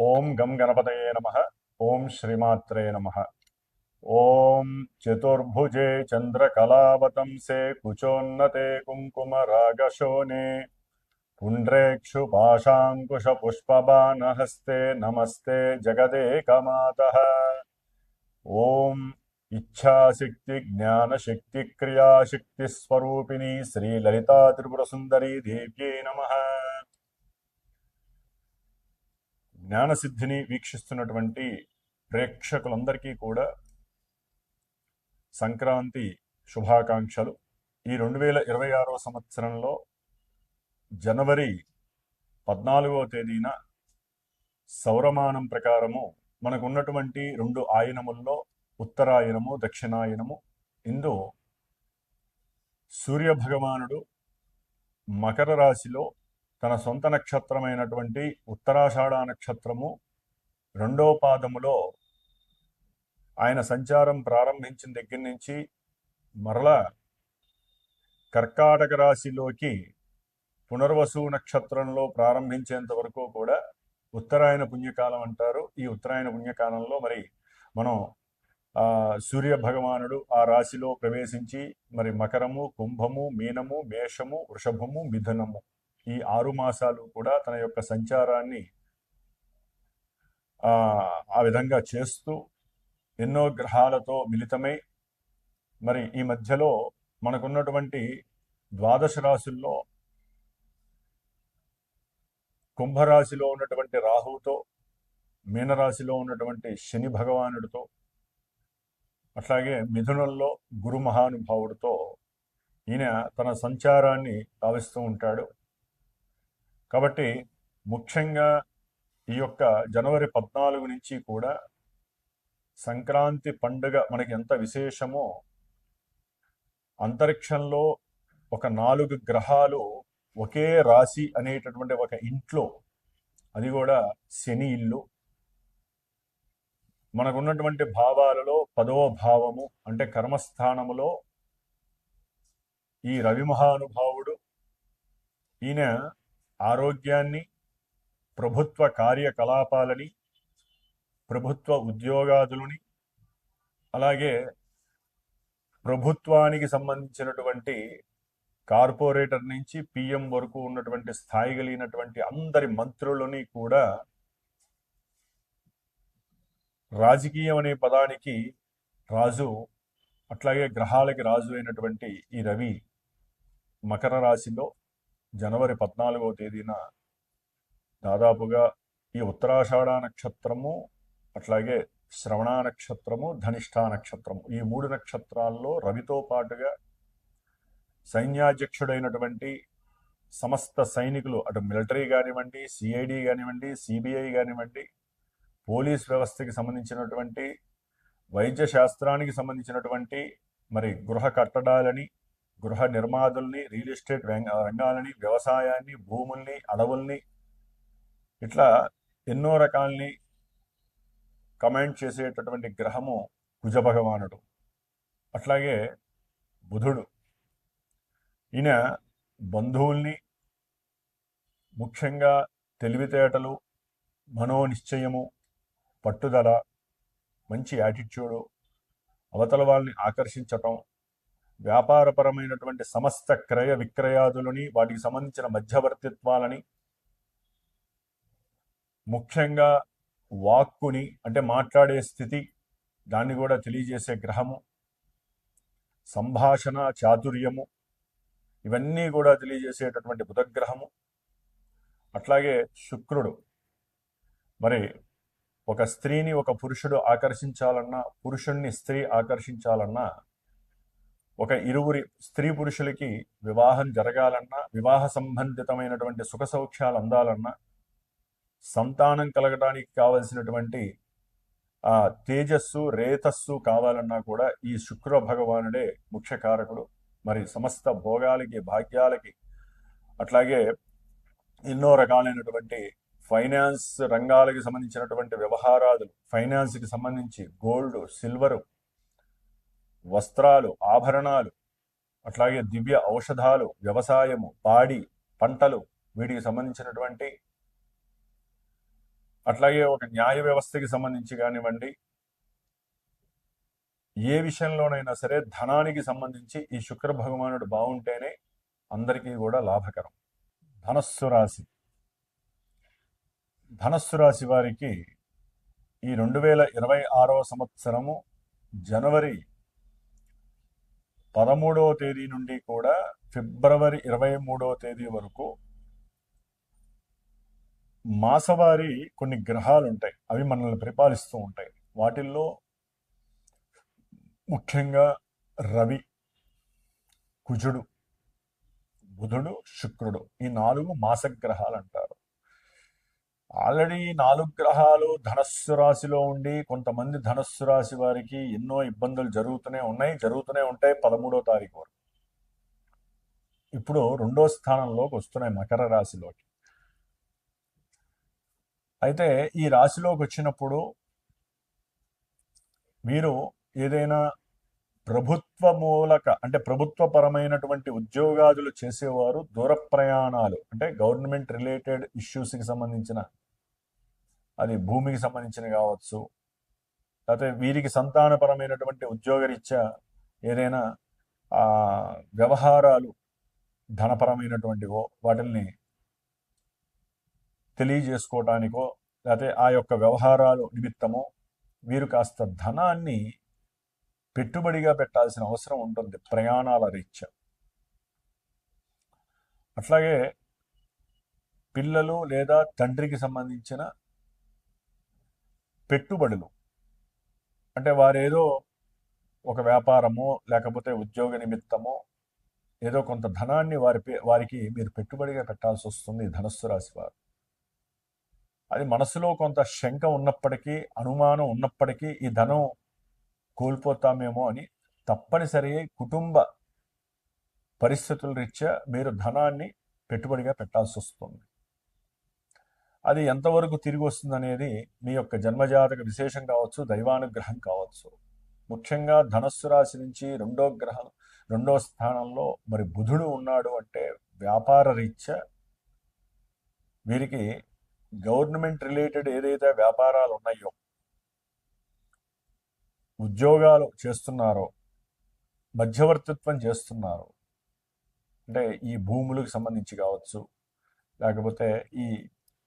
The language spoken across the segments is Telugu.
ओम गम गणपत नम। ओं श्रीमात्रे नम। ओं चतुर्भुजे चंद्रकलावतंसे कुचोन्नते कुङ्कुमरागशोने पुण्ड्रेक्षुपाशाङ्कुशपुष्पबाणहस्ते नमस्ते जगदेकमातः। ॐ इच्छाशक्तिज्ञानशक्तिक्रियाशक्तिस्वरूपिणी श्रीललिता त्रिपुरसुन्दरी देव्ये नमः। జ్ఞానసిద్ధిని వీక్షిస్తున్నటువంటి ప్రేక్షకులందరికీ కూడా సంక్రాంతి శుభాకాంక్షలు. ఈ రెండు వేల ఇరవై ఆరవ సంవత్సరంలో జనవరి పద్నాలుగో తేదీన సౌరమానం ప్రకారము మనకు ఉన్నటువంటి రెండు ఆయనముల్లో ఉత్తరాయనము దక్షిణాయనము. ఇందు సూర్య భగవానుడు మకర రాశిలో తన సొంత నక్షత్రమైనటువంటి ఉత్తరాషాఢ నక్షత్రము రెండో పాదములో ఆయన సంచారం ప్రారంభించిన దగ్గర నుంచి మరలా కర్కాటక రాశిలోకి పునర్వసు నక్షత్రంలో ప్రారంభించేంత వరకు కూడా ఉత్తరాయణ పుణ్యకాలం అంటారు. ఈ ఉత్తరాయణ పుణ్యకాలంలో మరి మనం ఆ సూర్య భగవానుడు ఆ రాశిలో ప్రవేశించి మరి మకరము కుంభము మీనము మేషము వృషభము మిథునము ఈ ఆరు మాసాలు కూడా తన యొక్క సంచారాన్ని ఆ విధంగా చేస్తూ ఎన్నో గ్రహాలతో మిళితమై మరి ఈ మధ్యలో మనకున్నటువంటి ద్వాదశ రాశుల్లో కుంభరాశిలో ఉన్నటువంటి రాహువుతో మీనరాశిలో ఉన్నటువంటి శని భగవానుడితో అట్లాగే మిథునంలో గురు మహానుభావుడితో ఈయన తన సంచారాన్ని భావిస్తూ ఉంటాడు. కాబట్టి ముఖ్యంగా ఈ యొక్క జనవరి పద్నాలుగు నుంచి కూడా సంక్రాంతి పండుగ మనకి ఎంత విశేషమో అంతరిక్షంలో ఒక నాలుగు గ్రహాలు ఒకే రాశి అనేటటువంటి ఒక ఇంట్లో అది కూడా శని ఇల్లు. మనకున్నటువంటి భావాలలో పదవ భావము అంటే కర్మస్థానములో ఈ రవి మహానుభావుడు ఈయన ఆరోగ్యాన్ని ప్రభుత్వ కార్యకలాపాలని ప్రభుత్వ ఉద్యోగాదులని అలాగే ప్రభుత్వానికి సంబంధించినటువంటి కార్పొరేటర్ నుంచి పిఎం వరకు ఉన్నటువంటి స్థాయి కలిగినటువంటి అందరి మంత్రులని కూడా రాజకీయం అనే పదానికి రాజు అట్లాగే గ్రహాలకి రాజు అయినటువంటి ఈ రవి మకర రాశిలో జనవరి పద్నాలుగవ తేదీన దాదాపుగా ఈ ఉత్తరాషాఢ నక్షత్రము అట్లాగే శ్రవణ నక్షత్రము ధనిష్ఠా నక్షత్రము. ఈ మూడు నక్షత్రాల్లో రవితో పాటుగా సైన్యాధ్యక్షుడైనటువంటి సమస్త సైనికులు అటు మిలిటరీ కానివ్వండి సిఐడి కానివ్వండి సిబిఐ కానివ్వండి పోలీస్ వ్యవస్థకి సంబంధించినటువంటి వైద్య శాస్త్రానికి సంబంధించినటువంటి మరి గృహ కట్టడాలని గృహ నిర్మాదుల్ని రియల్ ఎస్టేట్ రంగాలని వ్యవసాయాన్ని భూముల్ని అడవుల్ని ఇట్లా ఎన్నో రకాల్ని కమాండ్ చేసేటటువంటి గ్రహము కుజ భగవానుడు. అట్లాగే బుధుడు. ఈయన బంధువుల్ని ముఖ్యంగా తెలివితేటలు మనోనిశ్చయము పట్టుదల మంచి యాటిట్యూడు అవతల వాళ్ళని ఆకర్షించటం వ్యాపారపరమైనటువంటి సమస్త క్రయ విక్రయాదులని వాటికి సంబంధించిన మధ్యవర్తిత్వాలని ముఖ్యంగా వాక్కుని అంటే మాట్లాడే స్థితి దాన్ని కూడా తెలియజేసే గ్రహము సంభాషణ చాతుర్యము ఇవన్నీ కూడా తెలియజేసేటటువంటి బుధగ్రహము అట్లాగే శుక్రుడు. మరి ఒక స్త్రీని ఒక పురుషుడు ఆకర్షించాలన్నా పురుషుణ్ణి స్త్రీ ఆకర్షించాలన్నా ఒక ఇరువురి స్త్రీ పురుషులకి వివాహం జరగాలన్నా వివాహ సంబంధితమైనటువంటి సుఖ సౌఖ్యాలు అందాలన్నా సంతానం కలగడానికి కావలసినటువంటి ఆ తేజస్సు రేతస్సు కావాలన్నా కూడా ఈ శుక్ర భగవానుడే ముఖ్య కారకుడు. మరి సమస్త భోగాలకి భాగ్యాలకి అట్లాగే ఎన్నో రకాలైనటువంటి ఫైనాన్స్ రంగాలకి సంబంధించినటువంటి వ్యవహారాలు ఫైనాన్స్కి సంబంధించి గోల్డ్ సిల్వరు వస్త్రాలు ఆభరణాలు అట్లాగే దివ్య ఔషధాలు వ్యవసాయము పాడి పంటలు వీటికి సంబంధించినటువంటి అట్లాగే ఒక న్యాయ వ్యవస్థకి సంబంధించి కానివ్వండి ఏ విషయంలోనైనా సరే ధనానికి సంబంధించి ఈ శుక్ర భగవానుడు బాగుంటేనే అందరికీ కూడా లాభకరం. ధనస్సు రాశి. ధనస్సు రాశి వారికి ఈ రెండు వేల ఇరవై ఆరవ సంవత్సరము జనవరి పదమూడవ తేదీ నుండి కూడా ఫిబ్రవరి ఇరవై మూడవ తేదీ వరకు మాసవారి కొన్ని గ్రహాలు ఉంటాయి అవి మనల్ని పరిపాలిస్తూ ఉంటాయి. వాటిల్లో ముఖ్యంగా రవి కుజుడు బుధుడు శుక్రుడు ఈ నాలుగు మాసగ్రహాలు అంటారు ఆల్రెడీ నాలుగు గ్రహాలు ధనస్సు రాశిలో ఉండి కొంతమంది ధనస్సు రాశి వారికి ఎన్నో ఇబ్బందులు జరుగుతూనే ఉన్నాయి జరుగుతూనే ఉంటాయి పదమూడో తారీఖు వరకు. ఇప్పుడు రెండో స్థానంలోకి వస్తున్నాయి మకర రాశిలోకి. అయితే ఈ రాశిలోకి వచ్చినప్పుడు మీరు ఏదైనా ప్రభుత్వ మూలక అంటే ప్రభుత్వపరమైనటువంటి ఉద్యోగాదులు చేసేవారు దూర ప్రయాణాలు అంటే గవర్నమెంట్ రిలేటెడ్ ఇష్యూస్కి సంబంధించిన అది భూమికి సంబంధించిన కావచ్చు లేకపోతే వీరికి సంతానపరమైనటువంటి ఉద్యోగరీత్యా ఏదైనా వ్యవహారాలు ధనపరమైనటువంటివో వాటిల్ని తెలియజేసుకోవటానికో లేకపోతే ఆ యొక్క వ్యవహారాలు నిమిత్తమో వీరు కాస్త ధనాన్ని పెట్టుబడిగా పెట్టాల్సిన అవసరం ఉంటుంది ప్రయాణాల రీత్యా. అట్లాగే పిల్లలు లేదా తండ్రికి సంబంధించిన పెట్టుబడులు అంటే వారేదో ఒక వ్యాపారమో లేకపోతే ఉద్యోగ నిమిత్తమో ఏదో కొంత ధనాన్ని వారి పే- వారికి మీరు పెట్టుబడిగా పెట్టాల్సి వస్తుంది ధనస్సు రాశి వారు. అది మనసులో కొంత శంక ఉన్నప్పటికీ అనుమానం ఉన్నప్పటికీ ఈ ధనం కోల్పోతామేమో అని తప్పనిసరి కుటుంబ పరిస్థితుల రీత్యా మీరు ధనాన్ని పెట్టుబడిగా పెట్టాల్సి వస్తుంది. అది ఎంతవరకు తిరిగి వస్తుంది అనేది మీ యొక్క జన్మజాతక విశేషం కావచ్చు దైవానుగ్రహం కావచ్చు. ముఖ్యంగా ధనస్సు రాశి నుంచి రెండో గ్రహం రెండో స్థానంలో మరి బుధుడు ఉన్నాడు అంటే వ్యాపార రీత్యా వీరికి గవర్నమెంట్ రిలేటెడ్ ఏదైతే వ్యాపారాలు ఉన్నాయో ఉద్యోగాలు చేస్తున్నారో మధ్యవర్తిత్వం చేస్తున్నారు. అంటే ఈ భూములకు సంబంధించి కావచ్చు లేకపోతే ఈ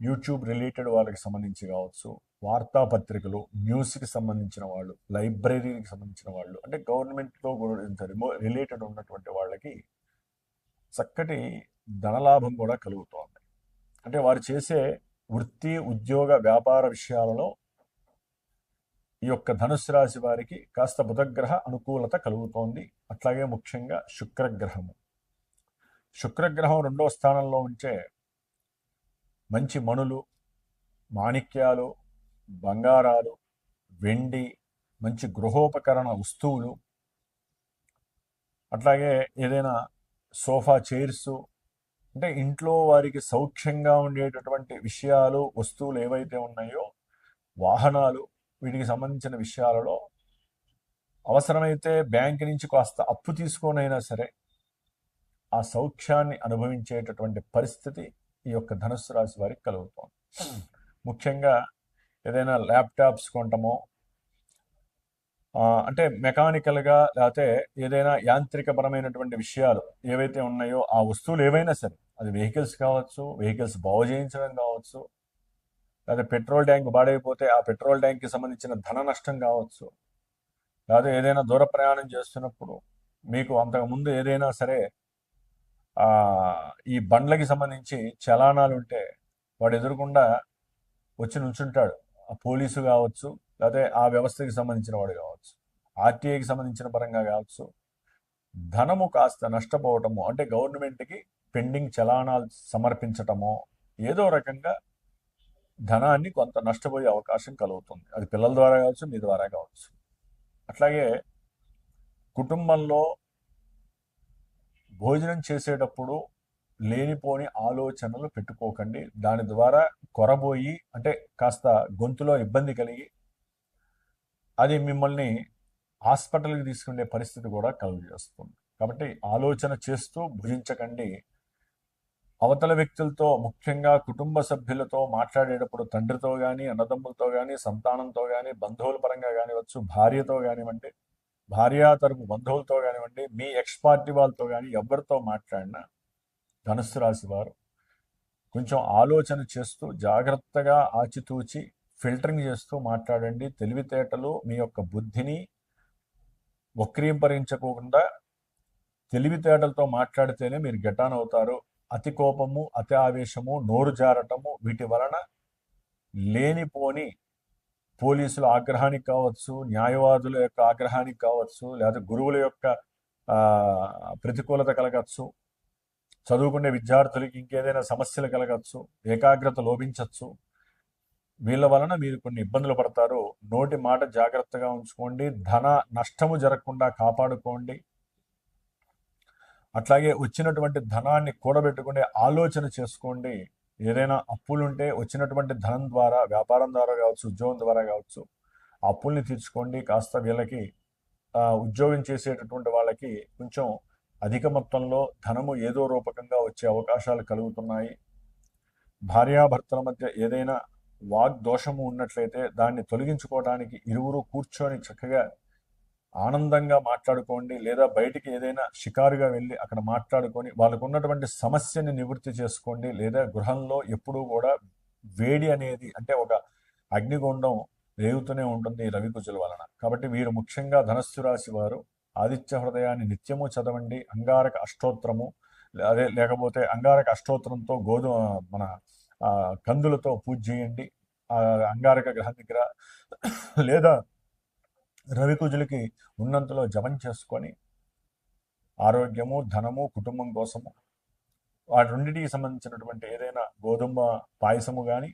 యూట్యూబ్ రిలేటెడ్ వాళ్ళకి సంబంధించి కావచ్చు వార్తాపత్రికలు న్యూస్కి సంబంధించిన వాళ్ళు లైబ్రరీకి సంబంధించిన వాళ్ళు అంటే గవర్నమెంట్తో రిలేటెడ్ ఉన్నటువంటి వాళ్ళకి చక్కటి ధనలాభం కూడా కలుగుతోంది. అంటే వారు చేసే వృత్తి ఉద్యోగ వ్యాపార విషయాలలో ఈ యొక్క ధనుసు రాశి వారికి కాస్త బుధగ్రహ అనుకూలత కలుగుతోంది. అట్లాగే ముఖ్యంగా శుక్రగ్రహము. శుక్రగ్రహం రెండో స్థానంలో ఉంటే మంచి మణులు మాణిక్యాలు బంగారాలు వెండి మంచి గృహోపకరణ వస్తువులు అట్లాగే ఏదైనా సోఫా చైర్స్ అంటే ఇంట్లో వారికి సౌఖ్యంగా ఉండేటటువంటి విషయాలు వస్తువులు ఏవైతే ఉన్నాయో వాహనాలు వీటికి సంబంధించిన విషయాలలో అవసరమైతే బ్యాంక్ నుంచి కాస్త అప్పు తీసుకొనైనా సరే ఆ సౌఖ్యాన్ని అనుభవించేటటువంటి పరిస్థితి ఈ యొక్క ధనుస్సు రాశి వారికి కలుగుతోంది. ముఖ్యంగా ఏదైనా ల్యాప్టాప్స్ కొంటమో అంటే మెకానికల్గా లేకపోతే ఏదైనా యాంత్రికపరమైనటువంటి విషయాలు ఏవైతే ఉన్నాయో ఆ వస్తువులు ఏవైనా సరే అది వెహికల్స్ కావచ్చు వెహికల్స్ బాగు చేయించడం కావచ్చు లేదా పెట్రోల్ ట్యాంక్ పాడైపోతే ఆ పెట్రోల్ ట్యాంక్కి సంబంధించిన ధన నష్టం కావచ్చు. లేదా ఏదైనా దూర ప్రయాణం చేస్తున్నప్పుడు మీకు అంతకుముందు ఏదైనా సరే ఈ బండ్లకి సంబంధించి చలానాలు ఉంటే వాడు ఎదురుకుండా వచ్చి నుంచుంటాడు. ఆ పోలీసు కావచ్చు లేకపోతే ఆ వ్యవస్థకి సంబంధించిన వాడు కావచ్చు ఆర్టీఐకి సంబంధించిన పరంగా కావచ్చు. ధనము కాస్త నష్టపోవటము అంటే గవర్నమెంట్కి పెండింగ్ చలానాలు సమర్పించటమో ఏదో రకంగా ధనాన్ని కొంత నష్టపోయే అవకాశం కలుగుతుంది. అది పిల్లల ద్వారా కావచ్చు మీ ద్వారా కావచ్చు. అట్లాగే కుటుంబంలో భోజనం చేసేటప్పుడు లేనిపోని ఆలోచనలు పెట్టుకోకండి. దాని ద్వారా కొరబోయి అంటే కాస్త గొంతులో ఇబ్బంది కలిగి అది మిమ్మల్ని హాస్పిటల్కి తీసుకునే పరిస్థితి కూడా కలుగజేస్తుంది. కాబట్టి ఆలోచన చేస్తూ భుజించకండి. అవతల వ్యక్తులతో ముఖ్యంగా కుటుంబ సభ్యులతో మాట్లాడేటప్పుడు తండ్రితో కానీ అన్నదమ్ములతో కానీ సంతానంతో కానీ బంధువుల పరంగా కానివచ్చు భార్యతో కానివ్వండి భార్యా తరపు బంధువులతో కానివ్వండి మీ ఎక్స్ పార్టీ వాళ్ళతో కానీ ఎవరితో మాట్లాడినా ధనుసు రాశి వారు కొంచెం ఆలోచన చేస్తూ జాగ్రత్తగా ఆచితూచి ఫిల్టరింగ్ చేస్తూ మాట్లాడండి. తెలివితేటలు మీ యొక్క బుద్ధిని వక్రీంపరించకుండా తెలివితేటలతో మాట్లాడితేనే మీరు గెటాన్ అవుతారు. అతి కోపము అతి ఆవేశము నోరు జారటము వీటి వలన లేనిపోని పోలీసుల ఆగ్రహానికి కావచ్చు న్యాయవాదుల యొక్క ఆగ్రహానికి కావచ్చు లేదా గురువుల యొక్క ప్రతికూలత కలగచ్చు చదువుకునే విద్యార్థులకి ఇంకేదైనా సమస్యలు కలగచ్చు ఏకాగ్రత లోపించవచ్చు వీళ్ళ వలన మీరు కొన్ని ఇబ్బందులు పడతారు. నోటి మాట జాగ్రత్తగా ఉంచుకోండి. ధన నష్టము జరగకుండా కాపాడుకోండి. అట్లాగే వచ్చినటువంటి ధనాన్ని కూడబెట్టుకునే ఆలోచన చేసుకోండి. ఏదైనా అప్పులుంటే వచ్చినటువంటి ధనం ద్వారా వ్యాపారం ద్వారా కావచ్చు ఉద్యోగం ద్వారా కావచ్చు అప్పుల్ని తీర్చుకోండి. కాస్త వీళ్ళకి ఉద్యోగం చేసేటటువంటి వాళ్ళకి కొంచెం అధిక మొత్తంలో ధనము ఏదో రూపకంగా వచ్చే అవకాశాలు కలుగుతున్నాయి. భార్యాభర్తల మధ్య ఏదైనా వాగ్దోషము ఉన్నట్లయితే దాన్ని తొలగించుకోవడానికి ఇరువురు కూర్చొని చక్కగా ఆనందంగా మాట్లాడుకోండి లేదా బయటికి ఏదైనా షికారుగా వెళ్ళి అక్కడ మాట్లాడుకొని వాళ్ళకు ఉన్నటువంటి సమస్యని నివృత్తి చేసుకోండి లేదా గృహంలో ఎప్పుడూ కూడా వేడి అనేది అంటే ఒక అగ్నిగుండం రేగుతూనే ఉంటుంది ఈ రవికుజుల వలన. కాబట్టి వీరు ముఖ్యంగా ధనస్సు రాశి వారు ఆదిత్య హృదయాన్ని నిత్యము చదవండి. అంగారక అష్టోత్తరము అదే లేకపోతే అంగారక అష్టోత్తరంతో గోధుమ మన కందులతో పూజ చేయండి. అంగారక గ్రహం దగ్గర లేదా రవికుజులకి ఉన్నంతలో జపం చేసుకొని ఆరోగ్యము ధనము కుటుంబం కోసము వాటి రెండింటికి సంబంధించినటువంటి ఏదైనా గోధుమ పాయసము కానీ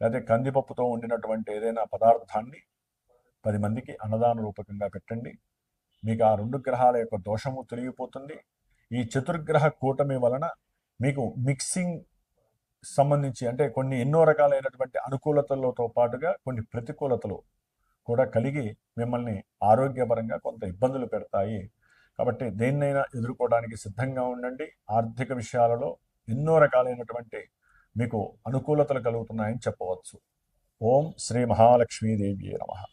లేదా కందిపప్పుతో వండినటువంటి ఏదైనా పదార్థాన్ని పది మందికి అన్నదాన రూపకంగా పెట్టండి. మీకు ఆ రెండు గ్రహాల యొక్క దోషము తొలగిపోతుంది. ఈ చతుర్గ్రహ కూటమి వలన మీకు మిక్సింగ్ సంబంధించి అంటే కొన్ని ఎన్నో రకాలైనటువంటి అనుకూలతలతో పాటుగా కొన్ని ప్రతికూలతలు కూడా కలిగి మిమ్మల్ని ఆరోగ్యపరంగా కొంత ఇబ్బందులు పెడతాయి. కాబట్టి దేన్నైనా ఎదుర్కోవడానికి సిద్ధంగా ఉండండి. ఆర్థిక విషయాలలో ఎన్నో రకాలైనటువంటి మీకు అనుకూలతలు కలుగుతున్నాయని చెప్పవచ్చు. ఓం శ్రీ మహాలక్ష్మీదేవి నమ.